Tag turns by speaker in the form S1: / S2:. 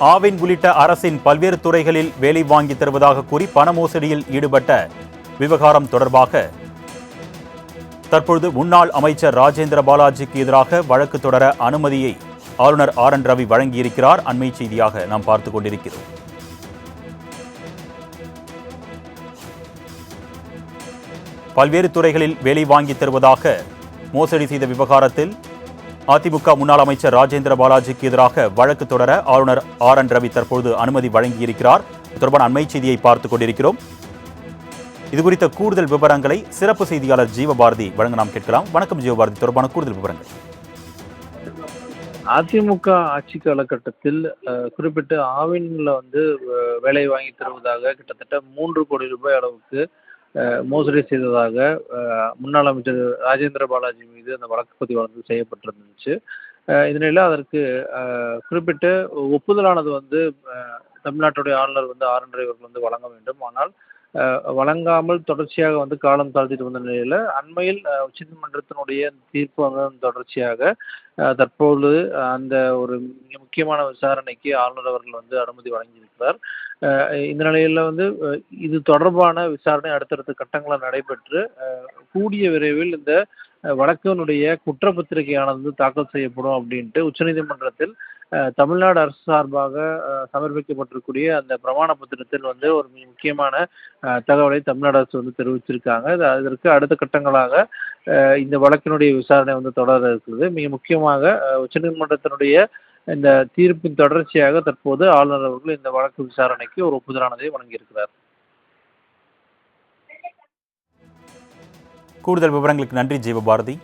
S1: ஆவின் உள்ளிட்ட அரசின் பல்வேறு துறைகளில் வேலை வாங்கி தருவதாக கூறி பண மோசடியில் ஈடுபட்ட விவகாரம் தொடர்பாக தற்பொழுது முன்னாள் அமைச்சர் ராஜேந்திர பாலாஜிக்கு எதிராக வழக்கு தொடர அனுமதியை ஆளுநர் ஆர் என் ரவி வழங்கியிருக்கிறார். அண்மை செய்தியாக நாம் பார்த்துக் கொண்டிருக்கிறோம். பல்வேறு துறைகளில் வேலை வாங்கி தருவதாக மோசடி செய்த விவகாரத்தில் அதிமுக முன்னாள் அமைச்சர் ராஜேந்திர பாலாஜிக்கு எதிராக வழக்கு தொடர ஆளுநர் ஆர் என் ரவி தற்பொழுது அனுமதி வழங்கியிருக்கிறார். தொடர்பான அண்மை செய்தியை பார்த்துக் கொண்டிருக்கிறோம். இது குறித்த கூடுதல் விவரங்களை சிறப்பு செய்தியாளர் ஜீவபாரதி வழங்க நாம் கேட்கலாம். வணக்கம் ஜீவபாரதி. தொடர்பான கூடுதல் விவரங்கள்.
S2: அதிமுக ஆட்சி காலகட்டத்தில் அஹ், குறிப்பிட்டு ஆவின்ல வந்து வேலை வாங்கி தருவதாக கிட்டத்தட்ட மூன்று கோடி ரூபாய் அளவுக்கு மோசடி செய்ததாக முன்னாள் அமைச்சர் ராஜேந்திர பாலாஜி மீது அந்த வழக்கு பதிவு வந்து செய்யப்பட்டிருந்துச்சு. அஹ், இதனில அதற்கு குறிப்பிட்டு ஒப்புதலானது வந்து தமிழ்நாட்டுடைய ஆளுநர் வந்து ஆர் என் ரவி அவர்கள் வந்து வழங்க வேண்டும். ஆனால் வழங்காமல் தொடர்ச்சியாக வந்து காலம் தாழ்த்திட்டு வந்த நிலையில் அண்மையில் உச்சநீதிமன்றத்தினுடைய தீர்ப்பு வந்து தொடர்ச்சியாக தற்போது அந்த ஒரு மிக முக்கியமான விசாரணைக்கு ஆளுநர் அவர்கள் வந்து அனுமதி வழங்கியிருக்கிறார். இந்த நிலையில் வந்து இது தொடர்பான விசாரணை அடுத்தடுத்த கட்டங்களில் நடைபெற்று கூடிய விரைவில் இந்த வழக்கினுடைய குற்றப்பத்திரிகையானது தாக்கல் செய்யப்படும் அப்படின்ட்டு உச்சநீதிமன்றத்தில் தமிழ்நாடு அரசு சார்பாக சமர்ப்பிக்கப்பட்டிருக்கூடிய அந்த பிரமாண பத்திரத்தில் வந்து ஒரு மிக முக்கியமான தகவலை தமிழ்நாடு அரசு வந்து தெரிவிச்சிருக்காங்க. இது அதற்கு அடுத்த கட்டங்களாக இந்த வழக்கினுடைய விசாரணை வந்து தொடர இருக்குது மிக முக்கியமாக உச்சநீதிமன்றத்தினுடைய இந்த தீர்ப்பின் தொடர்ச்சியாக தற்போது ஆளுநர் அவர்கள் இந்த வழக்கு விசாரணைக்கு ஒரு ஒப்புதலானதை வழங்கியிருக்கிறார்.
S1: கூடுதல் விவரங்களுக்கு நன்றி ஜீவபாரதி.